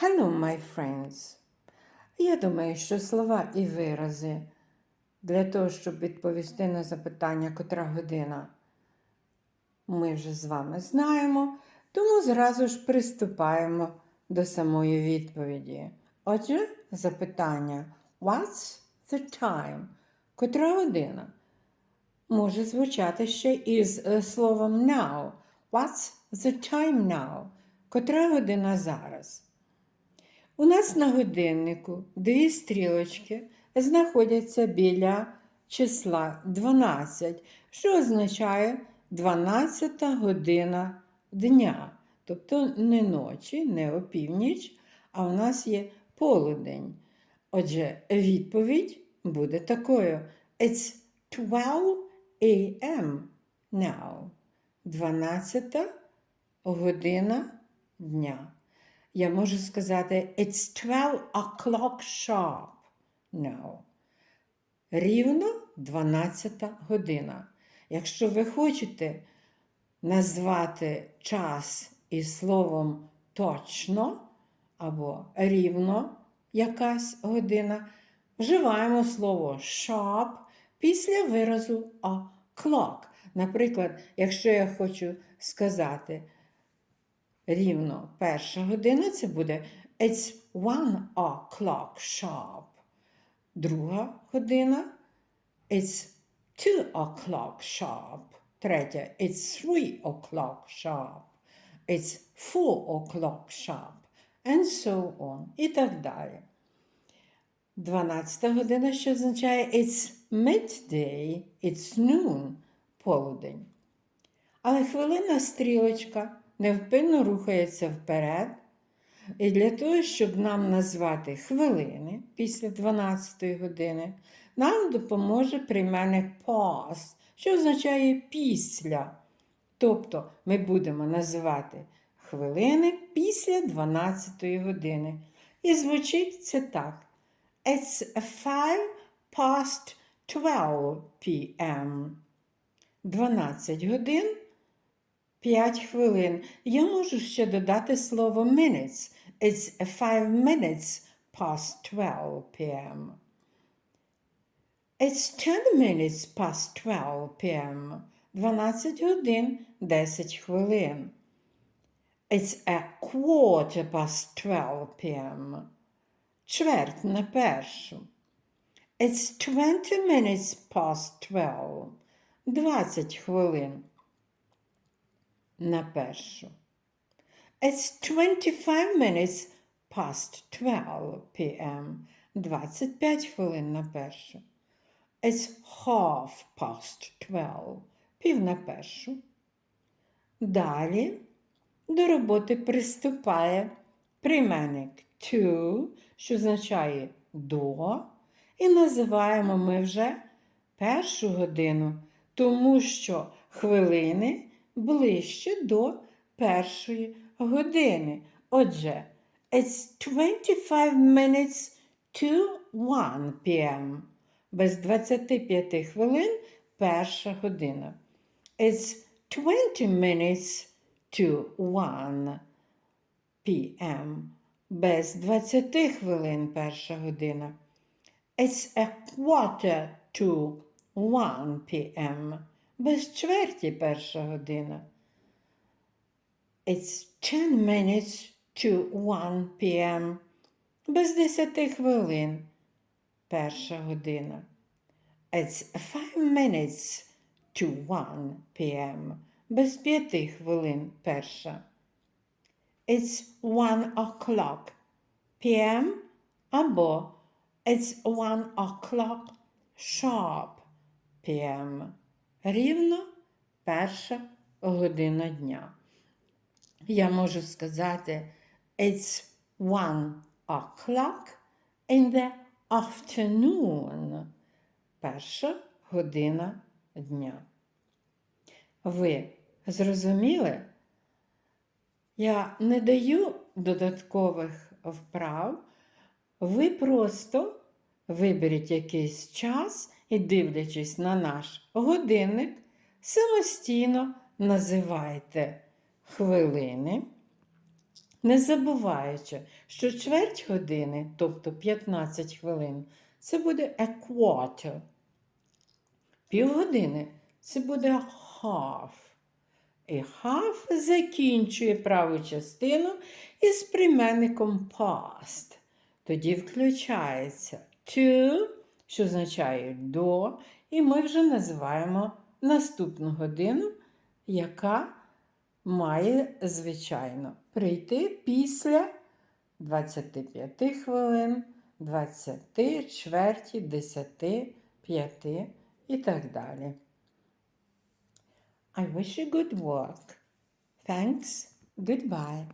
Hello, my friends. Я думаю, що слова і вирази для того, щоб відповісти на запитання, котра година, ми вже з вами знаємо, тому зразу ж приступаємо до самої відповіді. Отже, запитання What's the time? Котра година? Може звучати ще із е, словом now. What's the time now? Котра година зараз? У нас на годиннику дві стрілочки знаходяться біля числа 12, що означає 12 година дня. Тобто не ночі, не опівніч, а у нас є полудень. Отже, відповідь буде такою: It's 12 a.m. now. 12 година дня. Я можу сказати It's 12 o'clock sharp now. Рівно 12 година. Якщо ви хочете назвати час із словом точно або рівно якась година, вживаємо слово sharp після виразу o'clock. Наприклад, якщо я хочу сказати рівно перша година, це буде It's one o'clock sharp. Друга година It's two o'clock sharp. Третя It's three o'clock sharp. It's four o'clock sharp. And so on. І так далі. 12 година, що означає It's midday, it's noon, полудень. Але хвилина стрілочка невпинно рухається вперед. І для того, щоб нам назвати хвилини після 12 години, нам допоможе прийменник past, що означає після. Тобто ми будемо називати хвилини після 12 години. І звучить це так. It's five past 12 p.m. 12 годин 5 хвилин. Я можу ще додати слово minutes. It's five minutes past 12 p.m. It's 10 minutes past 12 p.m. 12 годин 10 хвилин. It's a quarter past 12 p.m. Чверть на першу. It's 20 minutes past 12. 20 хвилин на першу. It's 25 minutes past 12 p.m. 25 хвилин на першу. It's half past 12. Пів на першу. Далі до роботи приступає прийменник to, що означає до. І називаємо ми вже першу годину, тому що хвилини ближче до першої години. Отже, it's 25 minutes to 1 p.m. Без 25 хвилин перша година. It's 20 minutes to 1 p.m. Без 20 хвилин перша година. It's a quarter to 1 p.m. Без чверті перша година. It's 10 minutes to 1 p.m. Без 10 хвилин перша година. It's 5 minutes to 1 p.m. Без 5 хвилин перша. It's 1 o'clock p.m. або It's 1 o'clock sharp p.m. Рівно перша година дня. Я можу сказати It's one o'clock in the afternoon. Перша година дня. Ви зрозуміли? Я не даю додаткових вправ. Ви просто виберіть якийсь час і, дивлячись на наш годинник, самостійно називайте хвилини. не забуваючи, що чверть години, тобто 15 хвилин, це буде a quarter. Півгодини це буде half. І half закінчує праву частину із прийменником past. Тоді включається to, що означає до, і ми вже називаємо наступну годину, яка має, звичайно, прийти після 25 хвилин, 20, чверті, 10, 5 і так далі. I wish you good work. Thanks. Goodbye.